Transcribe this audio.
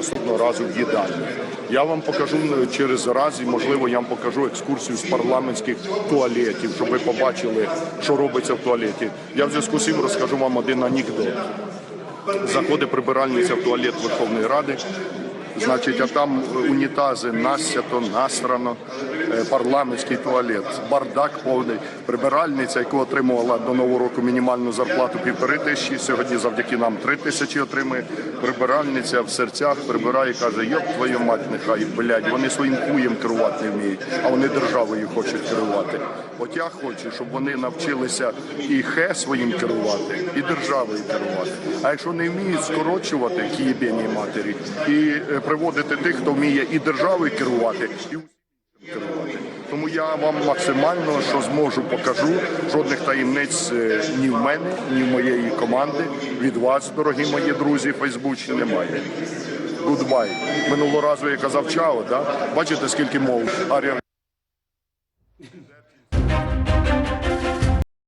наступного разу в їдальні. Я вам покажу е, через раз, і можливо я вам покажу екскурсію з парламентських туалетів, щоб ви побачили, що робиться в туалеті. Я в зв'язку з цим розкажу вам один анекдот. Заходить прибиральниця в туалет Верховної Ради. Значить, а там унітази насято, насрано, е, парламентський туалет, бардак повний. Прибиральниця, яку отримувала до нового року мінімальну зарплату півтори тисячі, сьогодні завдяки нам три тисячі отримує. Прибиральниця в серцях прибирає, каже, йоп твою мать, нехай, блядь, вони своїм хуєм керувати не вміють, а вони державою хочуть керувати. От я хочу, щоб вони навчилися і хе своїм керувати, і державою керувати. А якщо не вміють скорочувати к матері і е, приводити тих, хто вміє і державою керувати, і керувати. Тому я вам максимально, що зможу, покажу. Жодних таємниць е, ні в мене, ні в моєї команди. Від вас, дорогі мої друзі, Фейсбучі немає. Гудбай. Минулого разу я казав чао, да? Бачите, скільки мов? Арія